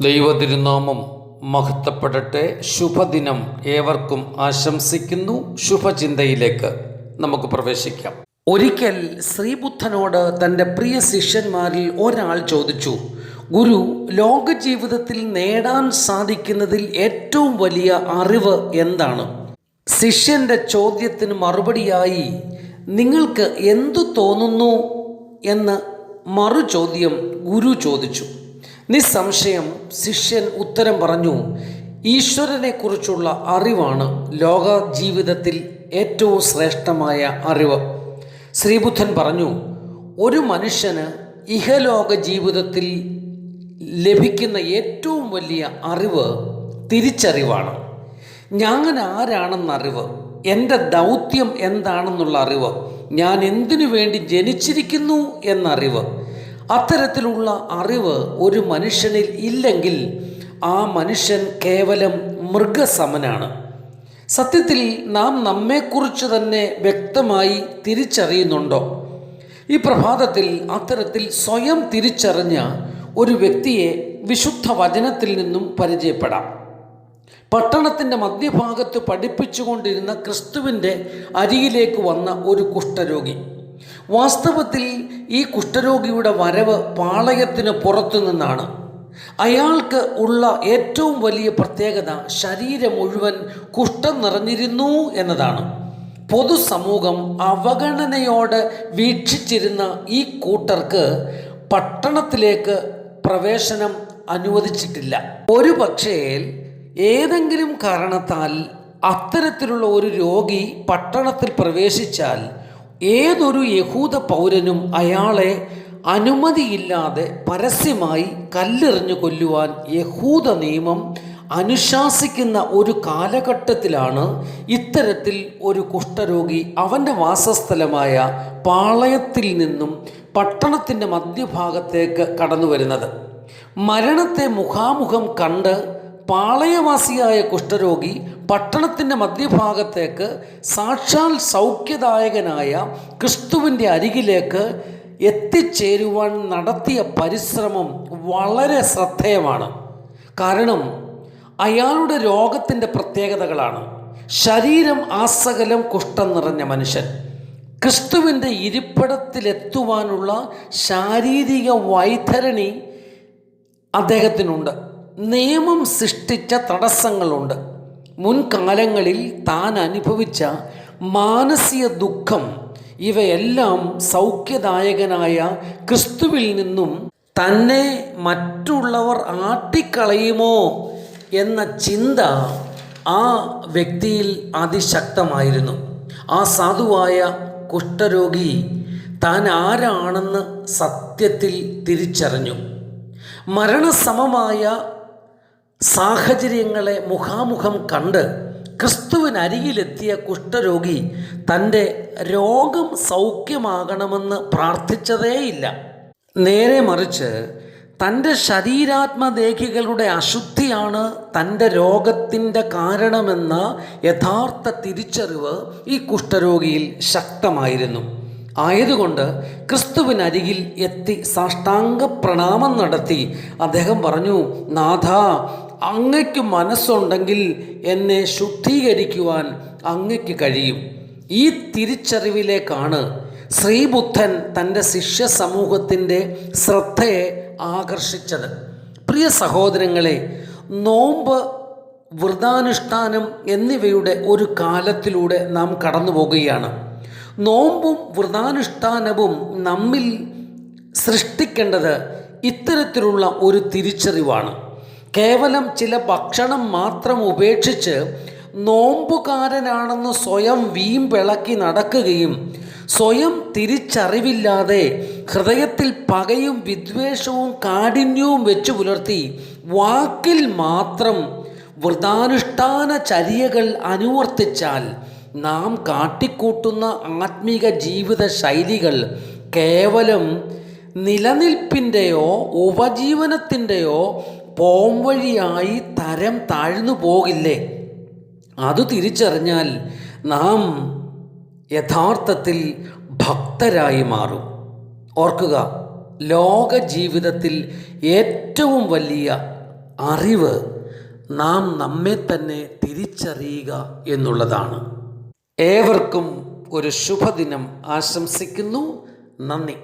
ദൈവതിരുനാമം മഹത്വപ്പെടട്ടെ. ശുഭദിനം ഏവർക്കും ആശംസിക്കുന്നു. ശുഭചിന്തയിലേക്ക് നമുക്ക് പ്രവേശിക്കാം. ഒരിക്കൽ ശ്രീബുദ്ധനോട് തന്റെ പ്രിയ ശിഷ്യന്മാരിൽ ഒരാൾ ചോദിച്ചു ഗുരു ലോക ജീവിതത്തിൽ നേടാൻ സാധിക്കുന്നതിൽ ഏറ്റവും വലിയ അറിവ് എന്താണ്? ശിഷ്യന്റെ ചോദ്യത്തിന് മറുപടിയായി നിങ്ങൾക്ക് എന്തു തോന്നുന്നു? എന്ന് മറു ചോദ്യം ഗുരു ചോദിച്ചു. നിസ്സംശയം ശിഷ്യൻ ഉത്തരം പറഞ്ഞു ഈശ്വരനെക്കുറിച്ചുള്ള അറിവാണ് ലോക ജീവിതത്തിൽ ഏറ്റവും ശ്രേഷ്ഠമായ അറിവ്. ശ്രീബുദ്ധൻ പറഞ്ഞു ഒരു മനുഷ്യന് ഇഹലോക ജീവിതത്തിൽ ലഭിക്കുന്ന ഏറ്റവും വലിയ അറിവ് തിരിച്ചറിവാണ്. ഞാൻ ആരാണെന്ന അറിവ് എന്റെ ദൗത്യം എന്താണെന്നുള്ള അറിവ് ഞാൻ എന്തിനു വേണ്ടി ജനിച്ചിരിക്കുന്നു എന്നറിവ്. അത്തരത്തിലുള്ള അറിവ് ഒരു മനുഷ്യനിൽ ഇല്ലെങ്കിൽ ആ മനുഷ്യൻ കേവലം മൃഗസമനാണ് സത്യത്തിൽ നാം നമ്മെക്കുറിച്ച് തന്നെ വ്യക്തമായി തിരിച്ചറിയുന്നുണ്ടോ? ഈ പ്രഭാതത്തിൽ അത്തരത്തിൽ സ്വയം തിരിച്ചറിഞ്ഞ ഒരു വ്യക്തിയെ വിശുദ്ധ വചനത്തിൽ നിന്നും പരിചയപ്പെടാം. പട്ടണത്തിന്റെ മധ്യഭാഗത്ത് പഠിപ്പിച്ചുകൊണ്ടിരുന്ന ക്രിസ്തുവിന്റെ അരികിലേക്ക് വന്ന ഒരു കുഷ്ഠരോഗി. വാസ്തവത്തിൽ ഈ കുഷ്ഠരോഗിയുടെ വരവ് പാളയത്തിന് പുറത്തു നിന്നാണ്. അയാൾക്ക് ഉള്ള ഏറ്റവും വലിയ പ്രത്യേകത ശരീരം മുഴുവൻ കുഷ്ഠം നിറഞ്ഞിരുന്നു എന്നതാണ്. പൊതുസമൂഹം അവഗണനയോടെ വീക്ഷിച്ചിരുന്ന ഈ കൂട്ടർക്ക് പട്ടണത്തിലേക്ക് പ്രവേശനം അനുവദിച്ചിട്ടില്ല. ഒരു പക്ഷേ ഏതെങ്കിലും കാരണത്താൽ അത്തരത്തിലുള്ള ഒരു രോഗി പട്ടണത്തിൽ പ്രവേശിച്ചാൽ ഏതൊരു യഹൂദ പൗരനും അയാളെ അനുമതിയില്ലാതെ പരസ്യമായി കല്ലെറിഞ്ഞു കൊല്ലുവാൻ യഹൂദ നിയമം അനുശാസിക്കുന്ന ഒരു കാലഘട്ടത്തിലാണ് ഇത്തരത്തിൽ ഒരു കുഷ്ഠരോഗി അവന്റെ വാസസ്ഥലമായ പാളയത്തിൽ നിന്നും പട്ടണത്തിന്റെ മധ്യഭാഗത്തേക്ക് കടന്നു വരുന്നത് മരണത്തെ മുഖാമുഖം കണ്ട് പാളയവാസിയായ കുഷ്ഠരോഗി പട്ടണത്തിന്റെ മധ്യഭാഗത്തേക്ക് സാക്ഷാൽ സൗഖ്യദായകനായ ക്രിസ്തുവിന്റെ അരികിലേക്ക് എത്തിച്ചേരുവാൻ നടത്തിയ പരിശ്രമം വളരെ ശ്രദ്ധേയമാണ്. കാരണം അയാളുടെ രോഗത്തിന്റെ പ്രത്യേകതകളാണ്. ശരീരം ആസകലം കുഷ്ഠം നിറഞ്ഞ മനുഷ്യൻ. ക്രിസ്തുവിന്റെ ഇരിപ്പിടത്തിലെത്തുവാനുള്ള ശാരീരിക വൈതരണി അദ്ദേഹത്തിനുണ്ട്. നിയമം സൃഷ്ടിച്ച തടസ്സങ്ങളുണ്ട്. മുൻകാലങ്ങളിൽ താൻ അനുഭവിച്ച മാനസിക ദുഃഖം ഇവയെല്ലാം സൗഖ്യദായകനായ ക്രിസ്തുവിൽ നിന്നും തന്നെ മറ്റുള്ളവർ ആട്ടിക്കളയുമോ എന്ന ചിന്ത ആ വ്യക്തിയിൽ അതിശക്തമായിരുന്നു. ആ സാധുവായ കുഷ്ഠരോഗി താൻ ആരാണെന്ന് സത്യത്തിൽ തിരിച്ചറിഞ്ഞു. മരണസമമായ സാഹചര്യങ്ങളെ മുഖാമുഖം കണ്ട് ക്രിസ്തുവിനരികിലെത്തിയ കുഷ്ഠരോഗി തന്റെ രോഗം സൗഖ്യമാകണമെന്ന് പ്രാർത്ഥിച്ചതേയില്ല. നേരെ മറിച്ച് തന്റെ ശരീരാത്മദേഹികളുടെ അശുദ്ധിയാണ് തന്റെ രോഗത്തിന്റെ കാരണമെന്ന യഥാർത്ഥ തിരിച്ചറിവ് ഈ കുഷ്ഠരോഗിയിൽ ശക്തമായിരുന്നു. ആയതുകൊണ്ട് ക്രിസ്തുവിനരികിൽ എത്തി സാഷ്ടാംഗ പ്രണാമം നടത്തി അദ്ദേഹം പറഞ്ഞു നാഥ അങ്ങയ്ക്ക് മനസ്സുണ്ടെങ്കിൽ എന്നെ ശുദ്ധീകരിക്കുവാൻ അങ്ങയ്ക്ക് കഴിയും. ഈ തിരിച്ചറിവിലേക്കാണ് ശ്രീബുദ്ധൻ തന്റെ ശിഷ്യ സമൂഹത്തിന്റെ ശ്രദ്ധയെ ആകർഷിച്ചത്. പ്രിയ സഹോദരങ്ങളെ നോമ്പ് വ്രതാനുഷ്ഠാനം എന്നിവയുടെ ഒരു കാലത്തിലൂടെ നാം കടന്നു പോകുകയാണ്. നോമ്പും വ്രതാനുഷ്ഠാനവും നമ്മിൽ സൃഷ്ടിക്കേണ്ടത് ഇത്തരത്തിലുള്ള ഒരു തിരിച്ചറിവാണ്. കേവലം ചില ഭക്ഷണം മാത്രം ഉപേക്ഷിച്ച് നോമ്പുകാരനാണെന്ന് സ്വയം വീമ്പിളക്കി നടക്കുകയും സ്വയം തിരിച്ചറിവില്ലാതെ ഹൃദയത്തിൽ പകയും വിദ്വേഷവും കാഠിന്യവും വെച്ചു പുലർത്തി വാക്കിൽ മാത്രം വ്രതാനുഷ്ഠാന ചര്യകൾ അനുവർത്തിച്ചാൽ നാം കാട്ടിക്കൂട്ടുന്ന ആത്മീക ജീവിത ശൈലികൾ കേവലം നിലനിൽപ്പിന്റെയോ ഉപജീവനത്തിന്റെയോ പോംവഴിയായി തരം താഴ്ന്നു പോകില്ലേ? അത് തിരിച്ചറിഞ്ഞാൽ നാം യഥാർത്ഥത്തിൽ ഭക്തരായി മാറും. ഓർക്കുക ലോക ജീവിതത്തിൽ ഏറ്റവും വലിയ അറിവ് നാം നമ്മെ തന്നെ തിരിച്ചറിയുക എന്നുള്ളതാണ്. ഏവർക്കും ഒരു ശുഭദിനം ആശംസിക്കുന്നു. നന്ദി.